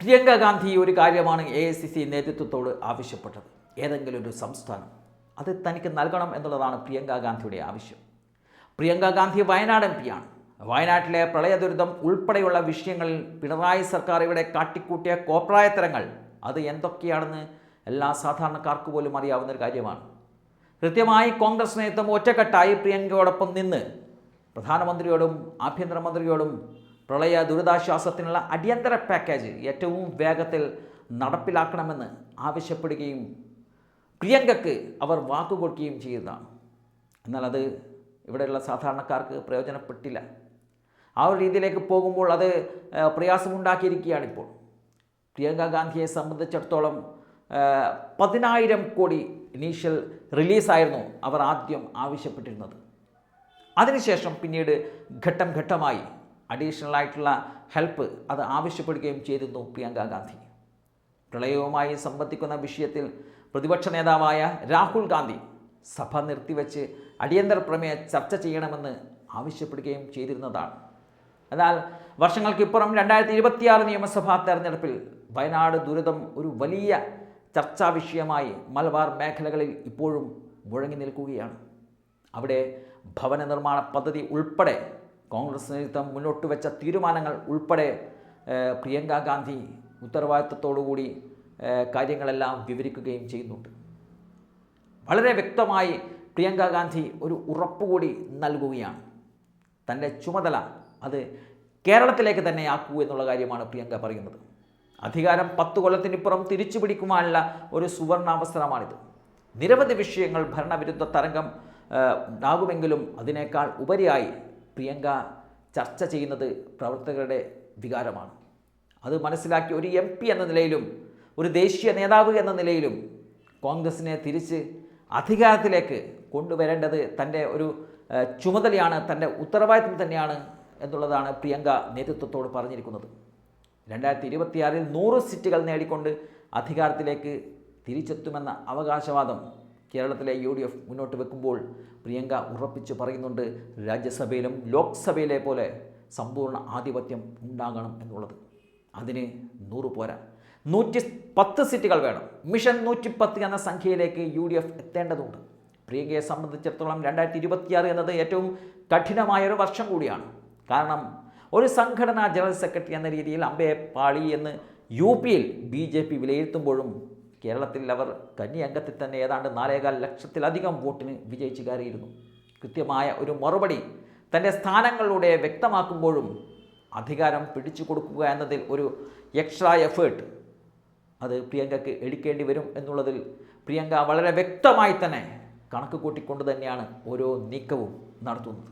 പ്രിയങ്ക ഗാന്ധി ഒരു കാര്യമാണ് A I C C നേതൃത്വത്തോട് ആവശ്യപ്പെട്ടത്. ഏതെങ്കിലും ഒരു സംസ്ഥാനം അത് തനിക്ക് നൽകണം എന്നുള്ളതാണ് പ്രിയങ്ക ഗാന്ധിയുടെ ആവശ്യം. പ്രിയങ്ക ഗാന്ധി വയനാട് എം പിയാണ് വയനാട്ടിലെ പ്രളയ ദുരിതം ഉൾപ്പെടെയുള്ള വിഷയങ്ങളിൽ പിണറായി സർക്കാർ ഇവിടെ കാട്ടിക്കൂട്ടിയ കോപ്രായത്തരങ്ങൾ അത് എന്തൊക്കെയാണെന്ന് എല്ലാ സാധാരണക്കാർക്ക് പോലും അറിയാവുന്ന ഒരു കാര്യമാണ്. കൃത്യമായി കോൺഗ്രസ് നേതൃത്വം ഒറ്റക്കെട്ടായി പ്രിയങ്കയോടൊപ്പം നിന്ന് പ്രധാനമന്ത്രിയോടും ആഭ്യന്തരമന്ത്രിയോടും പ്രളയ ദുരിതാശ്വാസത്തിനുള്ള അടിയന്തര പാക്കേജ് ഏറ്റവും വേഗത്തിൽ നടപ്പിലാക്കണമെന്ന് ആവശ്യപ്പെടുകയും പ്രിയങ്കയ്ക്ക് അവർ വാക്കുകൊടുക്കുകയും ചെയ്തതാണ് എന്നാൽ അത് ഇവിടെയുള്ള സാധാരണക്കാർക്ക് പ്രയോജനപ്പെട്ടില്ല. ആ ഒരു രീതിയിലേക്ക് പോകുമ്പോൾ അത് പ്രയാസമുണ്ടാക്കിയിരിക്കുകയാണ് ഇപ്പോൾ പ്രിയങ്ക ഗാന്ധിയെ സംബന്ധിച്ചിടത്തോളം പതിനായിരം കോടി ഇനീഷ്യൽ റിലീസായിരുന്നു അവർ ആദ്യം ആവശ്യപ്പെട്ടിരുന്നത്. അതിനുശേഷം പിന്നീട് ഘട്ടം ഘട്ടമായി അഡീഷണൽ ആയിട്ടുള്ള ഹെൽപ്പ് അത് ആവശ്യപ്പെടുകയും ചെയ്തിരുന്നു പ്രിയങ്ക ഗാന്ധി. പ്രളയവുമായി സംബന്ധിക്കുന്ന വിഷയത്തിൽ പ്രതിപക്ഷ നേതാവായ രാഹുൽ ഗാന്ധി സഭ നിർത്തിവെച്ച് അടിയന്തര പ്രമേയ ചർച്ച ചെയ്യണമെന്ന് ആവശ്യപ്പെടുകയും ചെയ്തിരുന്നതാണ്. എന്നാൽ വർഷങ്ങൾക്കിപ്പുറം രണ്ടായിരത്തി ഇരുപത്തിയാറ് നിയമസഭാ തെരഞ്ഞെടുപ്പിൽ വയനാട് ദുരിതം ഒരു വലിയ ചർച്ചാ വിഷയമായി മലബാർ മേഖലകളിൽ ഇപ്പോഴും മുഴങ്ങി നിൽക്കുകയാണ്. അവിടെ ഭവന നിർമ്മാണ പദ്ധതി ഉൾപ്പെടെ കോൺഗ്രസ് നേതൃത്വം മുന്നോട്ട് വെച്ച തീരുമാനങ്ങൾ ഉൾപ്പെടെ പ്രിയങ്ക ഗാന്ധി ഉത്തരവാദിത്തത്തോടുകൂടി കാര്യങ്ങളെല്ലാം വിവരിക്കുകയും ചെയ്യുന്നുണ്ട്. വളരെ വ്യക്തമായി പ്രിയങ്ക ഗാന്ധി ഒരു ഉറപ്പുകൂടി നൽകുകയാണ്. തന്റെ ചുമതല അത് കേരളത്തിലേക്ക് തന്നെ ആക്കൂ എന്നുള്ള കാര്യമാണ് പ്രിയങ്ക പറയുന്നത്. അധികാരം പത്ത് കൊല്ലത്തിനിപ്പുറം തിരിച്ചു പിടിക്കുവാനുള്ള ഒരു സുവർണാവസരമാണിത്. നിരവധി വിഷയങ്ങൾ ഭരണവിരുദ്ധ തരംഗം ഉണ്ടാകുമെങ്കിലും അതിനേക്കാൾ ഉപരിയായി പ്രിയങ്ക ചർച്ച ചെയ്യുന്നത് പ്രവർത്തകരുടെ വികാരമാണ്. അത് മനസ്സിലാക്കി ഒരു എം പി എന്ന നിലയിലും ഒരു ദേശീയ നേതാവ് എന്ന നിലയിലും കോൺഗ്രസിനെ തിരിച്ച് അധികാരത്തിലേക്ക് കൊണ്ടുവരേണ്ടത് തന്റെ ഒരു ചുമതലയാണ് തന്റെ ഉത്തരവാദിത്വം തന്നെയാണ് എന്നുള്ളതാണ് പ്രിയങ്ക നേതൃത്വത്തോട് പറഞ്ഞിരിക്കുന്നത്. രണ്ടായിരത്തി ഇരുപത്തിയാറിൽ നൂറ് സീറ്റുകൾ നേടിക്കൊണ്ട് അധികാരത്തിലേക്ക് തിരിച്ചെത്തുമെന്ന അവകാശവാദം കേരളത്തിലെ യു ഡി എഫ് മുന്നോട്ട് വെക്കുമ്പോൾ പ്രിയങ്ക ഉറപ്പിച്ച് പറയുന്നുണ്ട് രാജ്യസഭയിലും ലോക്സഭയിലെ പോലെ സമ്പൂർണ ആധിപത്യം ഉണ്ടാകണം എന്നുള്ളത്. അതിന് നൂറ് പോരാ. നൂറ്റി പത്ത് സീറ്റുകൾ വേണം. മിഷൻ നൂറ്റി പത്ത് എന്ന സംഖ്യയിലേക്ക് യു ഡി എഫ് എത്തേണ്ടതുണ്ട്. പ്രിയങ്കയെ സംബന്ധിച്ചിടത്തോളം രണ്ടായിരത്തി ഇരുപത്തിയാറ് എന്നത് ഏറ്റവും കഠിനമായൊരു വർഷം കൂടിയാണ്. കാരണം ഒരു സംഘടനാ ജനറൽ സെക്രട്ടറി എന്ന രീതിയിൽ അമ്പയെ പാളി എന്ന് യു പിയിൽ ബി ജെ പി വിലയിരുത്തുമ്പോഴും കേരളത്തിൽ അവർ കന്നി അംഗത്തിൽ തന്നെ ഏതാണ്ട് നാലേകാൽ ലക്ഷത്തിലധികം വോട്ടിന് വിജയിച്ചു കയറിയിരുന്നു. കൃത്യമായ ഒരു മറുപടി തന്റെ സ്ഥാനങ്ങളിലൂടെ വ്യക്തമാക്കുമ്പോഴും അധികാരം പിടിച്ചു കൊടുക്കുക എന്നതിൽ ഒരു എക്സ്ട്രാ എഫേർട്ട് അത് പ്രിയങ്കയ്ക്ക് എടുക്കേണ്ടി വരും എന്നുള്ളതിൽ പ്രിയങ്ക വളരെ വ്യക്തമായി തന്നെ കണക്ക് കൂട്ടിക്കൊണ്ട് തന്നെയാണ് ഓരോ നീക്കവും നടത്തുന്നത്.